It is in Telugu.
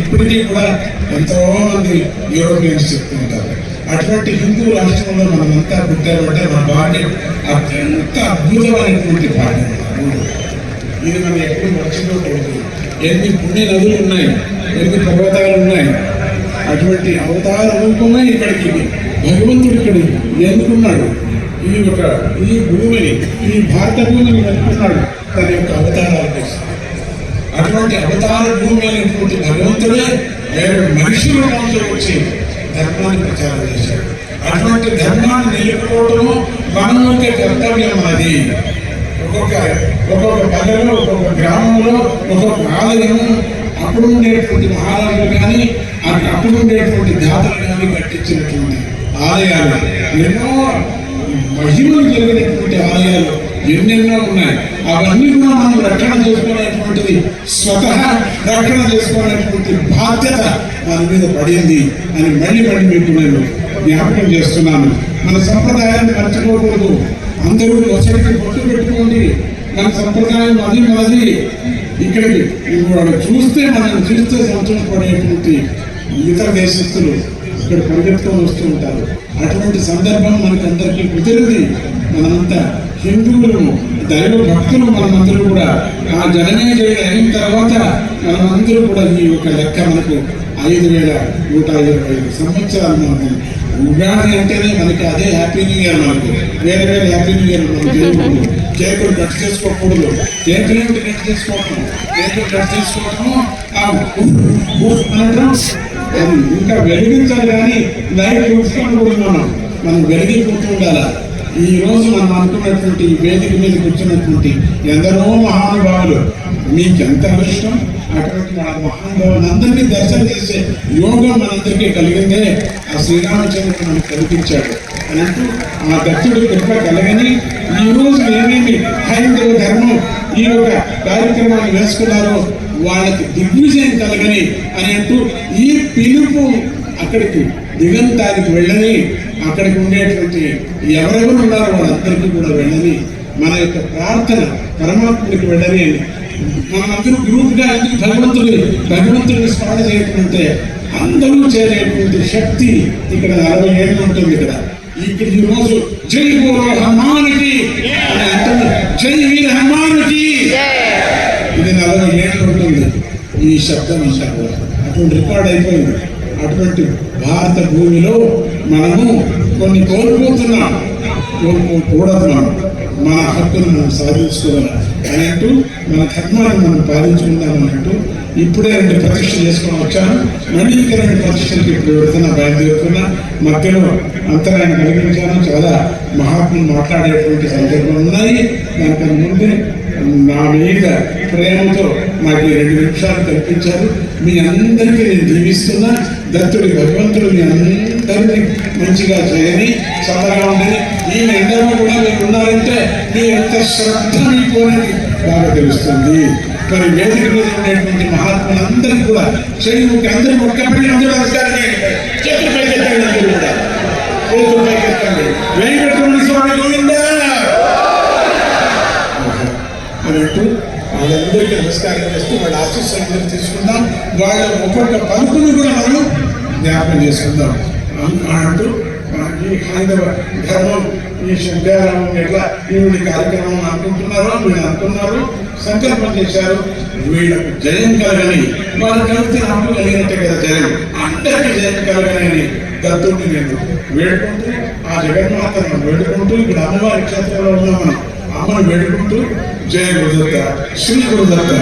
ఇప్పటికీ కూడా ఎంతో మంది యూరోపియన్స్ చెప్తుంటారు. అటువంటి హిందూ రాష్ట్రంలో మనమంతా పుట్టామంటే మన భాగ్యం అత్యంత అద్భుతమైనటువంటి బాడీ. ఇది మనం ఎప్పుడు మర్చిపోకూడదు. ఎన్ని పుణ్య నదులు ఉన్నాయి ఎన్ని పర్వతాలు ఉన్నాయి అటువంటి అవతార రూపమే ఇక్కడికి భగవంతుడు ఇక్కడ ఎందుకున్నాడు ఈ ఒక ఈ భూమిని ఈ భారత భూమిని ఎందుకున్నాడు తన యొక్క అవతారాలు కోసం అటువంటి అవతార భూమి అయినటువంటి భగవంతుడే వేరే మనిషి రూపంలో వచ్చి ధర్మాన్ని ప్రచారం చేశాడు అటువంటి ధర్మాన్ని నిలుపుకోవటము మనం యొక్క కర్తవ్యం అది. ఒక్కొక్క ఒక్కొక్క పల్లెలో ఒక్కొక్క గ్రామంలో ఒక్కొక్క ఆలయము అప్పుడు ఉండేటువంటి మహారాజులు కానీ అక్కడ అప్పుడు ఉండేటువంటి జాతరలు కానీ కట్టించినటువంటి ఆలయాలు. ఎన్నో మహిమలు జరిగినటువంటి ఆలయాలు ఎన్నెన్నో ఉన్నాయి. అవన్నీ కూడా మనం రక్షణ చేసుకునేటువంటిది స్వతహా రక్షణ చేసుకోవాలనేటువంటి బాధ్యత మన మీద పడింది అని మళ్ళీ మళ్ళీ మీకు నేను జ్ఞాపకం చేస్తున్నాను. మన సంప్రదాయాన్ని మర్చిపోకూడదు. అందరూ ఒకరికి పొట్టు పెట్టుకోండి. మన సంప్రదాయం అది మనది ఇక్కడికి వాళ్ళు చూస్తే మనం చూస్తే సంతోషపడేటువంటి ఇతర దేశస్తులు ఇక్కడ పరిగెత్తుకొని వస్తూ ఉంటారు. అటువంటి సందర్భం మనకందరికీ కుదిరింది. మనమంతా హిందువులను దైవ భక్తులు మనమందరూ కూడా ఆ జనమేజయ అయిన తర్వాత మనమందరూ కూడా ఈ యొక్క లెక్క మనకు ఐదు వేల నూట ఇరవై ఐదు సంవత్సరాలు మనకు ఉగాది అంటేనే మనకి అదే హ్యాపీ న్యూ ఇయర్ మనకు. వేరే వేరే హ్యాపీ న్యూ ఇయర్ మనం చేయకూడదు చేతులు కట్ చేసుకోకూడదు. చేతులు ఏమిటి కట్ చేసుకోవటం? చేతులు కట్ చేసుకోవడము ఆ అది ఇంకా వెలిగించాలి కానీ లైట్ కూడా మనం. మనం వెలిగిపోతూ ఉండాలి? ఈ రోజు మనం అనుకున్నటువంటి వేదిక మీద కూర్చున్నటువంటి ఎందరో మహానుభావులు మీకు ఎంత అదృష్టం? అటువంటి మన మహానుభావులు అందరినీ దర్శనం చేసే యోగం మనందరికీ కలిగిందే. ఆ శ్రీరామచంద్రుడు మనకు కల్పించాడు. అని అంటూ ఆ దత్తుడు కృప కలగని ఈ రోజు ఏమేమి హైందవ ధర్మం ఈ యొక్క కార్యక్రమాన్ని వేసుకున్నారో వాళ్ళకి దిగ్విజయం కలగని అని అంటూ ఈ పిలుపు అక్కడికి దిగంతానికి వెళ్ళని అక్కడికి ఉండేటువంటి ఎవరెవరు ఉన్నారో వాళ్ళందరికీ కూడా వెళ్ళని మన యొక్క ప్రార్థన పరమాత్ముడికి వెళ్ళని మనందరూ గ్రూప్గా ఎందుకు భగవంతుడి భగవంతుడిని స్మరణ చేయటం అంటే అందరూ చేరేటువంటి శక్తి ఇక్కడ నలభై ఏళ్ళు ఉంటుంది ఇక్కడ. ఇక్కడ ఈ రోజు జై బోలో హనుమానికి. అంటుంది జై వీర హనుమానికి. ఇది నలభై ఏళ్ళు ఉంటుంది. ఈ శబ్దం అంతా కూడా. అటువంటి రికార్డ్ అయిపోయింది. అటువంటి భారత భూమిలో మనము కొన్ని కోల్పోతున్నాం. కోల్పోకూడదున్నాం మన. హక్కును మనం సాధించుకోవాలి అన్నట్టు మన ధర్మాన్ని మనం పాలించుకుందాం అన్నట్టు ఇప్పుడే రెండు ప్రతిష్టలు చేసుకొని వచ్చాను. మళ్ళీ ఇంకా రెండు ప్రతిష్టలకి ఇప్పుడు వెళ్తున్నా బయలుదేరుతున్నా మధ్యలో అంతరాయం కలిగించాను. చాలా మహాత్ములు మాట్లాడేటువంటి సందర్భాలు ఉన్నాయి. దానికన్నా ముందే నా మీద ప్రేమతో నాకు రెండు నిమిషాలు కల్పించారు. మీ అందరికీ నేను జీవిస్తున్నా దత్తుడి భగవంతుడు మీ అందరినీ మంచిగా చేయని చల్లగా ఉండని ఈ ఎండలో కూడా మీరు ఉన్నారంటే మీ ఎంత శ్రద్ధ మీకు అనేది బాగా తెలుస్తుంది. మరి వేదిక మీద ఉండేటువంటి మహాత్ములందరికీ కూడా చెయ్యి ముక్కి అందరూ ఒక్కపడి అందరూ నమస్కారం చేతులు పైకెత్తండి అందరూ కూడా. చేతులు పైకెత్తండి. వెంకటరమణ స్వామి గోవిందా! అన్నట్టు వాళ్ళందరికీ నమస్కారం చేస్తూ వాళ్ళ ఆశీస్సులు తీసుకుందాం. వాళ్ళ ఒక్కొక్క పలుకుని కూడా మనం జ్ఞాపకం చేసుకుందాం. అంటూ ఈ హైందవ ధర్మం ఈ శంకరామం ఎట్లా ఈవిడి కార్యక్రమం అనుకుంటున్నారో వీళ్ళు అనుకున్నారు సంకల్పం చేశారు. వీళ్ళకు జయం కలగని వాళ్ళు కలిగితే నాకు కలిగినట్టే కదా జయం. అందరికీ జయం కలగని అని దత్తుడిని నేను వేడుకుంటూ ఆ జగన్మాతను వేడుకుంటూ ఇక్కడ అమ్మవారి క్షేత్రంలో ఉన్నాం మనం. ಆಮೇಲೆ ಬೇಡಿಕೊಂಡು ಜಯ ಗುರುದತ್ತ ಶ್ರೀ ಗುರುದತ್ತ